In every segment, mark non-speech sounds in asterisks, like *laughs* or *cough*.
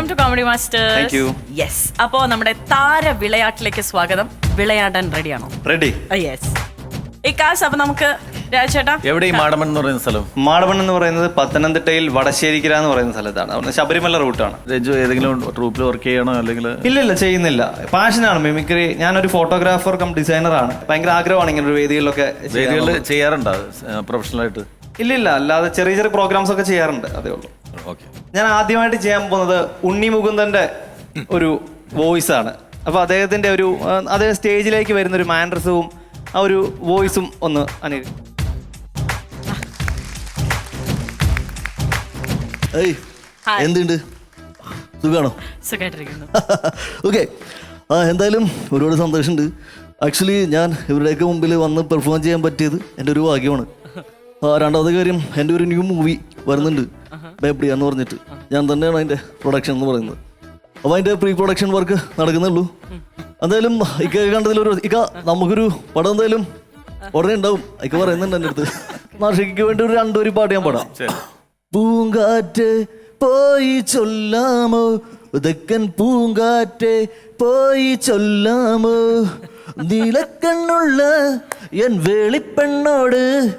Welcome to comedy you. Yes അപ്പോ നമ്മുടെ താര വിളയാട്ടിലേക്ക് സ്വാഗതം. വിളയാടാൻ റെഡിയാണോ? റെഡി യെസ് ഇക്കാസ് അപ്പൊ നമുക്ക് രാജേട്ടാ എവിടെ ഈ മാടമൺ എന്ന് പറയുന്ന സ്ഥലം? മാടമൺ എന്ന് പറയുന്നത് പത്തനംതിട്ടയിൽ വടശ്ശേരിക്കര എന്ന് പറയുന്ന സ്ഥലത്താണ്. അവിടെ ശബരിമല റൂട്ടാണ്. രജു ഏതെങ്കിലും ട്രൂപ്പിൽ വർക്ക് ചെയ്യണോ അല്ലെങ്കിൽ ഇല്ല ഇല്ല ചെയ്യുന്നില്ല. പാഷനാണ് മിമിക്രി ഞാനൊരു ഫോട്ടോഗ്രാഫർ കം ഡിസൈനർ ആണ്. ഭയങ്കര ആഗ്രഹമാണ് ഇങ്ങനെ ഒരു വേദികളിലൊക്കെ വേദികളിൽ. ചെയ്യാറുണ്ടോ? പ്രൊഫഷണൽ ആയിട്ട്? ഇല്ല ഇല്ല അല്ലാതെ ചെറിയ ചെറിയ പ്രോഗ്രാംസ് ഒക്കെ ചെയ്യാറുണ്ട്. അതേ ഉള്ളൂ. ഓക്കെ ഞാൻ ആദ്യമായിട്ട് ചെയ്യാൻ പോകുന്നത് ഉണ്ണി മുകുന്ദന്റെ ഒരു വോയിസ് ആണ്. അപ്പൊ അദ്ദേഹത്തിന്റെ ഒരു അദ്ദേഹം സ്റ്റേജിലേക്ക് വരുന്ന ഒരു മാൻഡ്രസവും ആ ഒരു വോയിസും ഒന്ന് അനിൽ. എന്തുണ്ട്? സുഖാണോ? സുഖമായിട്ടിരിക്കുന്നു *laughs* ഓക്കെ. ആ എന്തായാലും ഒരുപാട് സന്തോഷമുണ്ട്. ആക്ച്വലി ഞാൻ ഇവരുടെയൊക്കെ മുമ്പിൽ വന്ന് പെർഫോം ചെയ്യാൻ പറ്റിയത് എന്റെ ഒരു ഭാഗ്യമാണ്. രണ്ടാമത്തെ കാര്യം എന്റെ ഒരു ന്യൂ മൂവി വരുന്നുണ്ട്. എന്ന് പറഞ്ഞിട്ട്. ഞാൻ തന്നെയാണ് അതിന്റെ പ്രൊഡക്ഷൻ എന്ന് പറയുന്നത്. അപ്പോൾ അതിന്റെ പ്രീ പ്രൊഡക്ഷൻ വർക്ക് നടക്കുന്നുള്ളൂ എന്തായാലും ഇക്ക കണ്ടതിലൊരു ഇക്ക നമുക്കൊരു പടം എന്തായാലും ഉടനെ ഉണ്ടാവും. ഇക്ക പറയുന്നുണ്ട് എന്റെ അടുത്ത്. മാർഷിക്ക് വേണ്ടി ഒരു രണ്ടൊരു പാട്ട് ഞാൻ പാടാം. പൂങ്കാറ്റ് പോയി ചൊല്ലാമോ? ഉദക്കൻ പൂങ്കാറ്റ് പോയി ചൊല്ലാമോ? *laughs* നീലക്കണ്ണുള്ള എൻ വേളിപ്പെണ്ണോട്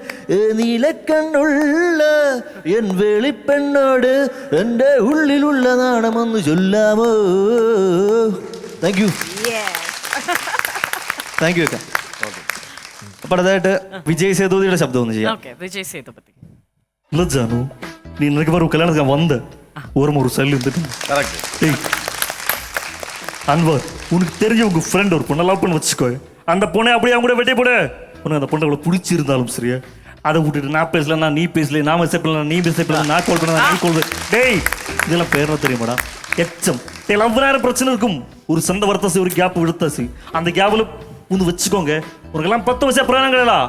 നീലക്കണ്ണുള്ള എൻ വേളിപ്പെണ്ണോട് എൻ്റെ ഉള്ളിലുള്ള നാണമെന്ന് ചൊല്ലാമോ താങ്ക് യു താങ്ക് യു അപ്പൊ അടുത്തായിട്ട് വിജയ് സേതുപതിയുടെ ശബ്ദം ഒന്ന് ചെയ്യാം ഓക്കെ വിജയ് സേതുപതി இல்ல ஜானு நீ இன்னைக்கு பாரு கல்யாணத்துக்கு வந்த ஒரு ஒரு செல் இருந்துட்டு കറക്റ്റ് டேய் அன்வர் உனக்கு தெரிஞ்ச உங்க ஃப்ரெண்ட் ஒரு பொண்ணை லவ் பண்ண வச்சுக்கோ அந்த பொண்ணை அப்படியே அவங்க கூட வெட்டி போடு உனக்கு அந்த பொண்ணை அவ்வளோ பிடிச்சிருந்தாலும் சரியா அதை விட்டுட்டு நான் பேசலன்னா நீ பேசல நான் மெசேஜ் பண்ணலாம் நீ பேசப்படல நான் கால் பண்ணலாம் நீ கால் டேய் இதெல்லாம் பேர் தெரியுமாடா? எச்சம். எவ்வளவு பிரச்சனை இருக்கும். ஒரு சண்டை வரத்தாசி ஒரு கேப் விடுத்தாசி அந்த கேப்பில் வந்து வச்சுக்கோங்க. உனக்கெல்லாம் பத்து வருஷம் பிராணங்களா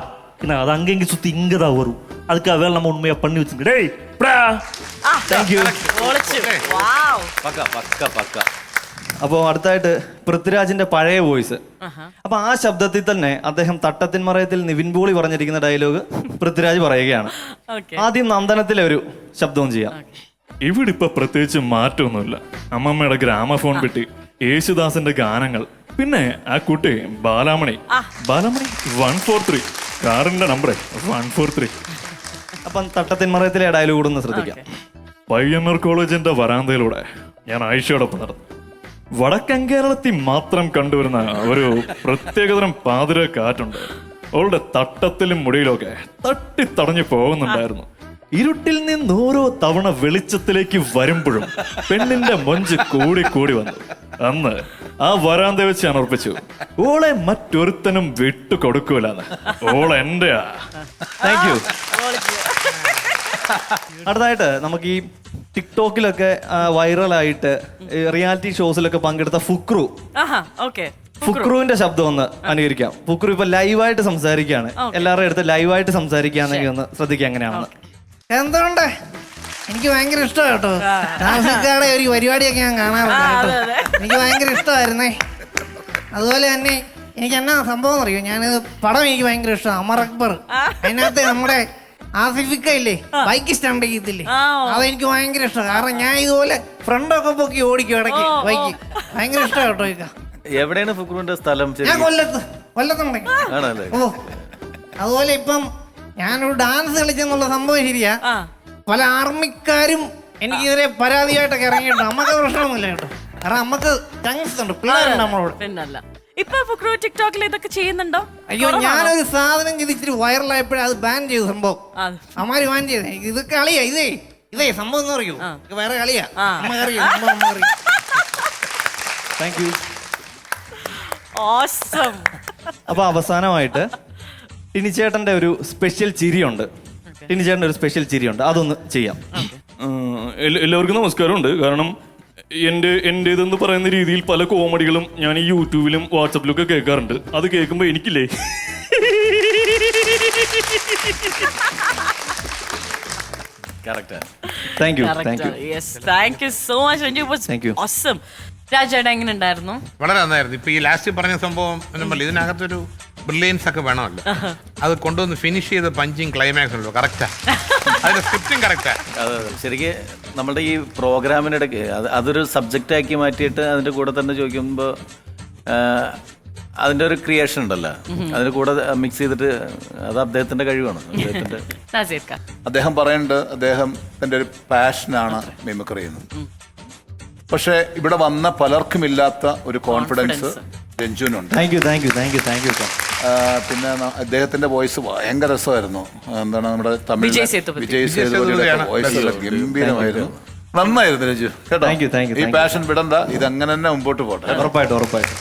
என்ன அது அங்கே இங்கே சுற்றி இங்கே தான் வரும். அதுக்காக வேலை நம்ம உண்மையாக பண்ணி வச்சுருக்கோம் டேய் பிரா. தேங்க்யூ பக்கா பக்கா பக்கா. അപ്പോൾ അടുത്തായിട്ട് പൃഥ്വിരാജിന്റെ പഴയ വോയിസ്. അപ്പൊ ആ ശബ്ദത്തിൽ തന്നെ അദ്ദേഹം തട്ടത്തിൻ മറയത്തിൽ നിവിൻ പോളി പറഞ്ഞിരിക്കുന്ന ഡയലോഗ് പൃഥ്വിരാജ് പറയുകയാണ്. ഓക്കെ. ആദ്യം നന്ദനത്തിലെ ഒരു ശബ്ദവും ചെയ്യാം. ഇവിടെ ഇപ്പൊ പ്രത്യേകിച്ച് മാറ്റമൊന്നുമില്ല. അമ്മമ്മയുടെ ഗ്രാമഫോൺ പെട്ടി യേശുദാസിന്റെ ഗാനങ്ങൾ പിന്നെ ആ കുട്ടി Balamani. Balamani one four three കാറിന്റെ നമ്പർ വൺ ഫോർ ത്രീ അപ്പം തട്ടത്തിൻ മറയത്തിലെ ഡയലോഗ് കൂടെ ഒന്ന് ശ്രദ്ധിക്കാം. പയ്യന്നൂർ കോളേജിന്റെ വരാന്തയിലൂടെ ഞാൻ ആയിഷയോടൊപ്പം നടന്നു. വടക്കൻ കേരളത്തിൽ മാത്രം കണ്ടുവരുന്ന ഒരു പ്രത്യേകതരം പാതിര കാറ്റുണ്ട്. അവളുടെ തട്ടത്തിലും തട്ടി തറഞ്ഞു പോകുന്നുണ്ടായിരുന്നു. ഇരുട്ടിൽ നിന്ന് ഓരോ തവണ വെളിച്ചത്തിലേക്ക് വരുമ്പോഴും പെണ്ണിന്റെ മൊഞ്ച് കൂടി കൂടി വന്നു. അന്ന് ആ വരാന്ത വെച്ച് ഞാൻ ഉറപ്പിച്ചു ഓളെ മറ്റൊരുത്തനും വിട്ടു കൊടുക്കൂലെന്ന്. ഓൾ എന്റെയാ. താങ്ക് യു അടുത്തായിട്ട് നമുക്ക് ഈ ടിക്ടോക്കിലൊക്കെ വൈറലായിട്ട് റിയാലിറ്റി ഷോസിലൊക്കെ പങ്കെടുത്ത ഫുക്രു. ആഹാ ഓക്കെ. ഫുക്രുവിന്റെ ശബ്ദം ഒന്ന് അനുകരിക്കാം. ഫുക്രു ഇപ്പൊ ലൈവായിട്ട് സംസാരിക്കുകയാണ് എല്ലാവരുടെ അടുത്ത് ലൈവായിട്ട് സംസാരിക്കുകയാണെങ്കിൽ ഒന്ന് ശ്രദ്ധിക്കുക എങ്ങനെയാണെന്ന് എന്തുകൊണ്ട് എനിക്ക് ഭയങ്കര ഇഷ്ടമാണ് കേട്ടോ. താമസക്കാരുടെ ഒരു പരിപാടിയൊക്കെ ഞാൻ കാണാറുണ്ട്. എനിക്ക് ഭയങ്കര ഇഷ്ടമായിരുന്നേ. അതുപോലെ തന്നെ എനിക്ക് എന്നാ സംഭവം അറിയോ? ഞാനിത് പടം എനിക്ക് ഭയങ്കര ഇഷ്ടമാണ്. അമർ അക്ബർ. അതിനകത്ത് നമ്മുടെ ആസിഫിക്ക ഇല്ലേ ബൈക്ക് സ്റ്റാൻഡ് ചെയ്യത്തില്ലേ? ആ, ഓ. അതെനിക്ക് ഭയങ്കര ഇഷ്ടമാണ് കാരണം ഞാൻ ഇതുപോലെ ഫ്രണ്ടൊക്കെ പൊക്കി ഓടിക്കും ഇടയ്ക്ക്. ബൈക്ക്. ഭയങ്കര ഇഷ്ടമാണ് കേട്ടോ ഇക്ക എവിടെയാണ് ഫുക്രുവിന്റെ സ്ഥലം ഞാൻ? കൊല്ലത്ത്. കൊല്ലത്തുണ്ടെങ്കിൽ ആണല്ലേ? ഓ. അതുപോലെ ഇപ്പം ഞാനൊരു ഡാൻസ് കളിച്ചെന്നുള്ള സംഭവം ശരിയാ. പല ആർമിക്കാരും എനിക്കിതിനെ പരാതിയായിട്ടൊക്കെ ഇറങ്ങിയിട്ടുണ്ട്. നമുക്ക് പ്രശ്നമൊന്നുമില്ല കേട്ടോ. കാരണം നമുക്ക് ചങ്സ് ഉണ്ട്. പിള്ളേരുണ്ട് നമ്മളോട്. പിന്നല്ല. ഇപ്പൊ ഫുക്രോ ടിക്ടോക്കിൽ ഇതൊക്കെ ചെയ്യുന്നുണ്ടോ? അയ്യോ? ഞാനൊരു സാധനം വൈറൽ വൈറലായപ്പോഴേ അത് ബാൻ ചെയ്തു സംഭവം. അമ്മാര് ബാൻ ചെയ്തേ. ഇത് കളിയാ ഇതേ ഇതേ സംഭവം എന്ന് പറയൂ. വേറെ കളിയാ താങ്ക് യു ഓസം അപ്പൊ അവസാനമായിട്ട് ടിനിച്ചേട്ടന്റെ ഒരു സ്പെഷ്യൽ ചിരിയുണ്ട്. ടിനിച്ചേട്ടന്റെ ഒരു സ്പെഷ്യൽ ചിരിയുണ്ട്. അതൊന്ന് ചെയ്യാം. എല്ലാവർക്കും നമസ്കാരം ഉണ്ട് കാരണം എന്റെ എന്റേതെന്ന് പറയുന്ന രീതിയിൽ പല കോമഡികളും ഞാൻ ഈ യൂട്യൂബിലും വാട്സപ്പിലും ഒക്കെ കേൾക്കാറുണ്ട്. അത് കേൾക്കുമ്പോൾ എനിക്കില്ലേ? താങ്ക് യു താങ്ക് യു രാജേട്ടാ എങ്ങനെ ഉണ്ടായിരുന്നു? വളരെ നന്നായിരുന്നു. ഇപ്പൊ ഈ ലാസ്റ്റ് പറഞ്ഞ സംഭവം എന്നല്ല ഇതിനകത്തൊരു ബ്രില്യൻസ് ഒക്കെ വേണമല്ലോ. അത് കൊണ്ടുവന്ന് ഫിനിഷ് ചെയ്ത പഞ്ചിങ് ക്ലൈമാക്സ് ഉണ്ടല്ലോ. കറക്റ്റാ *laughs* അതിന്റെ സ്ക്രിപ്റ്റും കറക്റ്റാ അത് ശരിക്ക് നമ്മുടെ ഈ പ്രോഗ്രാമിനിടയ്ക്ക് അത് അതൊരു സബ്ജക്റ്റ് ആക്കി മാറ്റിയിട്ട് അതിന്റെ കൂടെ തന്നെ ചോദിക്കുമ്പോൾ അതിന്റെ ഒരു ക്രിയേഷൻ ഉണ്ടല്ലോ. അതിന് കൂടെ മിക്സ് ചെയ്തിട്ട് അത് അദ്ദേഹത്തിന്റെ കഴിവാണ്. അദ്ദേഹത്തിന്റെ *laughs* അദ്ദേഹം പറയുന്നുണ്ട് അദ്ദേഹത്തിന്റെ ഒരു പാഷനാണ് മിമിക്രി എന്ന്. പക്ഷെ ഇവിടെ വന്ന പലർക്കും ഇല്ലാത്ത ഒരു confidence രഞ്ജുനുണ്ട് thank you thank you thank you thank you പിന്നെ അദ്ദേഹത്തിന്റെ വോയിസ് ഭയങ്കര രസമായിരുന്നു. എന്താണ് നമ്മുടെ തമിഴ് വിജയ് സേതുപതി. വിജയ് വിജയ് സേതുപതിയുടെ വോയിസ്. ഗംഭീരമായിരുന്നു. നന്നായിരുന്നു രജു. കേട്ടോ? Thank you, thank ഈ പാഷൻ വിടണ്ട. ഇത് അങ്ങനെ തന്നെ മുമ്പോട്ട് പോട്ടെ. ഉറപ്പായിട്ടും ഉറപ്പായിട്ടും.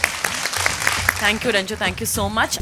Thank you Ranju. Thank you so much